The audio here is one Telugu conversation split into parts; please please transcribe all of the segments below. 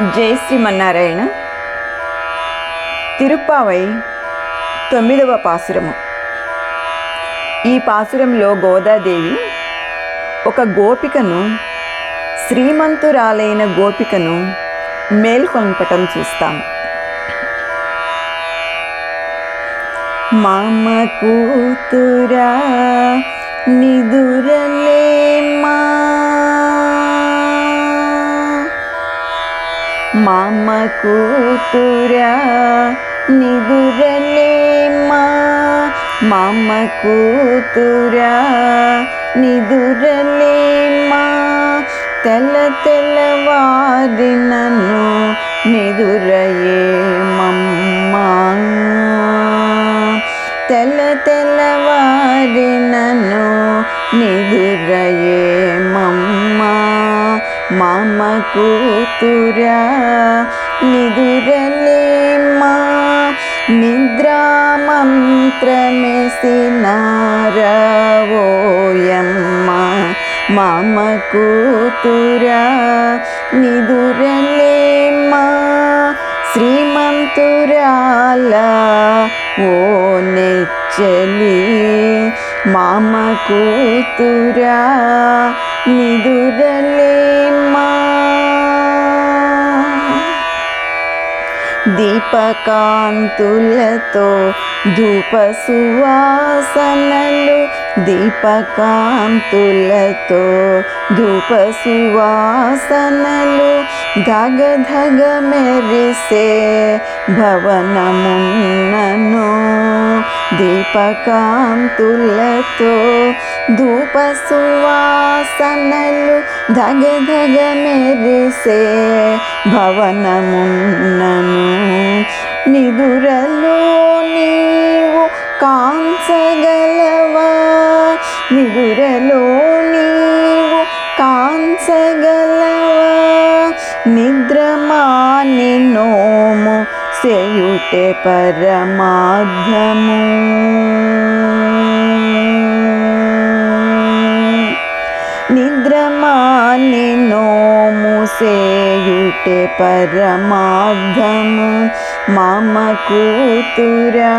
జై శ్రీమన్నారాయణ. తిరుప్పావై తొమ్మిదవ పాసురము ఈ పాసురంలో గోదాదేవి ఒక గోపికను శ్రీమంతురాలైన గోపికను మేల్కొల్పటం చూస్తాము. మామ కూతురా నిదురలేమా మామ కూతురా నిదురలేమా మామ కూతురా నిదురలేమా తెల తెలవారి నన్ను నిదురయేమమ్మా తెల తెలవారి నన్ను నిదురయే మామ కూతురా నిదురలేమా నిద్రామంత్రమెసినారవోయమ్మ మామ కూతురా నిదురలేమా శ్రీమంతురాల ఓ నెచ్చలి మామ కూతురా నిదురలేమా దీపకాంతులతో ధూప సువాసనలు దీపకాంతులతో ధూప సువాసనలు ధగ ధగ మెరిసే భవనమున్నను. దీపకాంతులతో ధూప సువాసనలు ధగ ధగ మెరిసే భవనమున్నను. నిదురలో నీవు కాంచగలవా? నిదురలో నీవు కాంచగలవా? నిద్రమాని నోము సేయుటే పరమార్థము. నిద్రమాని నోము సేయుటే పరమార్థము. మామ కూతురా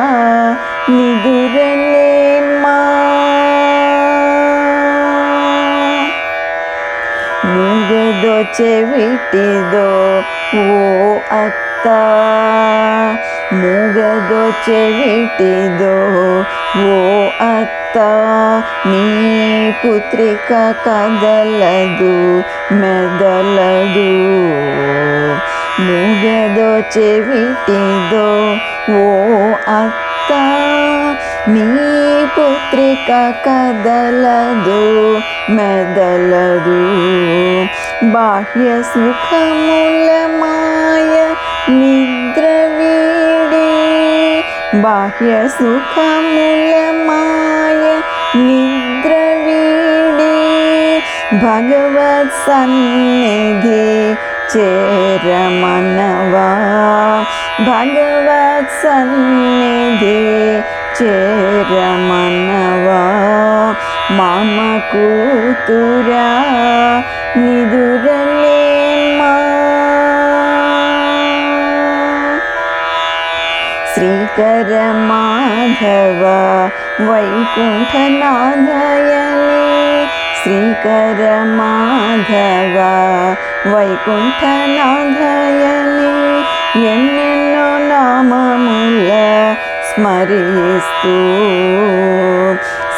నిదురలేమా మూగదో చెవిటిదో ఓ అత్త. మూగదో చెవిటిదో ఓ అత్త. నీ పుత్రిక కదలదు మెదలదు. ముగదో చెవిటిదో ఓ అత్త నీ పుత్రిక కదలదు మెదలదు. బాహ్య సుఖముల మాయ నిద్ర వీడి బాహ్య సుఖముల మాయ నిద్ర భగవత్ సన్నిధి చేరమనవా? భగవత్ సన్నిధి చేరమనవా? మామ కూతురా నిదురలేమా శ్రీకర మాధవ వైకుంఠనాథయ శ్రీకర మాధవ వైకుంఠనాథయనే ఎన్నెన్నో నామముల స్మరిస్తూ.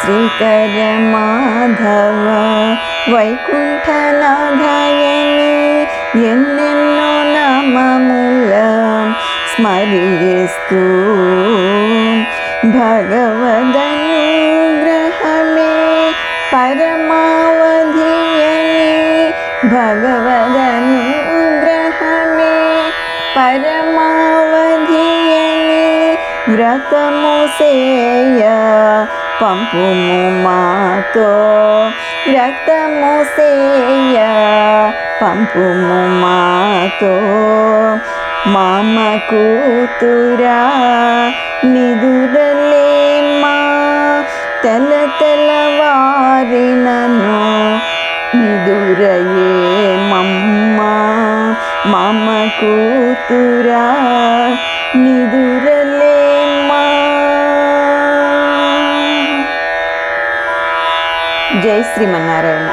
శ్రీకర మాధవ వైకుంఠనాథయనే ఎన్నెన్నో నామముల స్మరిస్తూ. భగవదనుగ్రహమే పరమావధియని వ్రతము సేయ పంపుము మాతో వ్రతము సేయ పంపుము మాతో మామ కూతురా నిదురలేమా తెల్ల తెల్లవారినను వారిన మామ కూతురా నిదురలేమ్మా. జై శ్రీమన్నారాయణ.